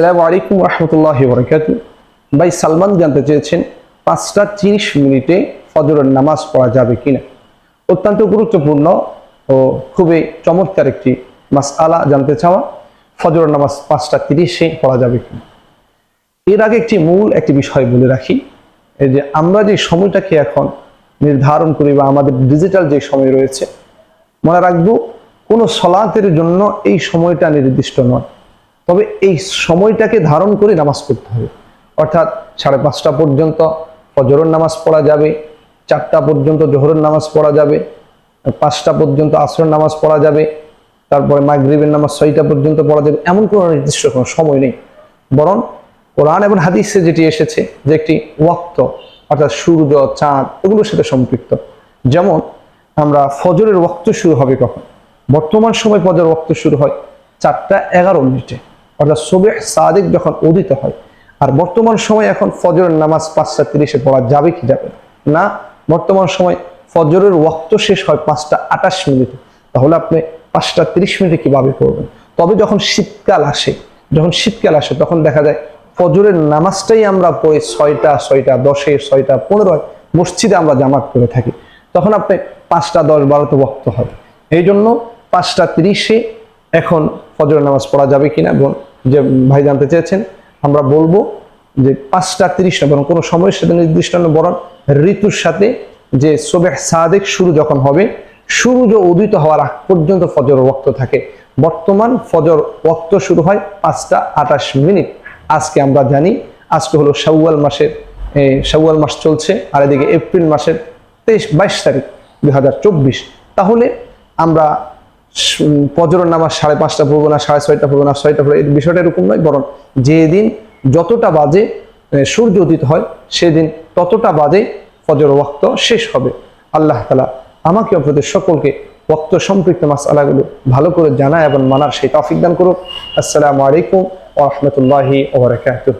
আসসালামু রহমতুল্লাহ বরকাত ভাই, সালমান জানতে চেয়েছেন পাঁচটা তিরিশ মিনিটে ফজরের নামাজ পড়া যাবে কিনা। অত্যন্ত গুরুত্বপূর্ণ ও খুবই চমৎকার একটি মাস আলা জানতে চাওয়া, ফজরের নামাজ পাঁচটা তিরিশে পড়া যাবে কিনা। এর আগে একটি মূল একটি বিষয় বলে রাখি, এই যে আমরা যে সময়টাকে এখন নির্ধারণ করি বা আমাদের ডিজিটাল যে সময় রয়েছে, মনে রাখব কোনো সলাতের জন্য এই সময়টা নির্দিষ্ট নয়। তবে এই সময়টাকে ধারণ করে নামাজ পড়তে হবে। অর্থাৎ সাড়ে পাঁচটা পর্যন্ত ফজরের নামাজ পড়া যাবে, চারটা পর্যন্ত জোহরের নামাজ পড়া যাবে, পাঁচটা পর্যন্ত আসরের নামাজ পড়া যাবে, তারপরে মাগরিবের নামাজ ছয়টা পর্যন্ত পড়া যাবে, এমন কোনো নির্দিষ্ট কোনো সময় নেই। বরং কোরআন এবং হাদিসে যেটি এসেছে যে একটি ওয়াক্ত, অর্থাৎ সূর্য, চাঁদ, এগুলোর সাথে সম্পৃক্ত। যেমন আমরা ফজরের ওয়াক্ত শুরু হবে কখন? বর্তমান সময় ফজর ওয়াক্ত শুরু হয় চারটা এগারো মিনিটে। অর্থাৎ সোবে সাদিক যখন উদিত হয়, আর বর্তমান সময় এখন ফজরের নামাজ পাঁচটা তিরিশে পড়া যাবে কি যাবে না? বর্তমান সময় ফজরের ওয়াক্ত শেষ হয় পাঁচটা আটাশ মিনিটে। তাহলে আপনি পাঁচটা তিরিশ মিনিটে কীভাবে পড়বেন? তবে যখন শীতকাল আসে, যখন শীতকাল আসে, তখন দেখা যায় ফজরের নামাজটাই আমরা পড়ে ছয়টা ছয়টা দশে, ছয়টা পনেরোয় মসজিদে আমরা জামাত করে থাকি। তখন আপনি পাঁচটা দশ বারোতে বক্ত হবে এই জন্য পাঁচটা তিরিশে এখন ফজরের নামাজ পড়া যাবে কিনা বোন যে ভাই জানতে চেয়েছেন, আমরা বলব যে পাঁচটা তিরিশ না বরং কোনো সময়ের সাথে নির্দিষ্ট নয় বরং ঋতুর সাথে যে সোবেহ সাদেক শুরু যখন হবে, সূর্য উদিত হওয়ার আগ পর্যন্ত ফজর ওক্ত থাকে। বর্তমান ফজর ওক্ত শুরু হয় পাঁচটা আটাশ মিনিট। আজকে আমরা জানি, আজকে হলো শাওয়াল মাসের শাওয়াল মাস চলছে, আর এদিকে এপ্রিল মাসের তেইশ বাইশ তারিখ দুই হাজার চব্বিশ। তাহলে আমরা নামাজ সাড়ে পাঁচটা পড়ব না, সাড়ে ছয়টা পড়ব না, ছয়টা পড়ব এই বিষয়টা এরকম নয়, বরং যেদিন যতটা বাজে সূর্য উদিত হয়, সেদিন ততটা বাজে ফজর ওয়াক্ত শেষ হবে। আল্লাহ তালা আমাকে আপনাদের সকলকে ওয়াক্ত সম্পৃক্ত মাস আলাগুলো ভালো করে জানা এবং মানার সেই তফিক দান করুক। আসসালামু আলাইকুম ওরহমতুল্লাহি ওবরাকাতুহ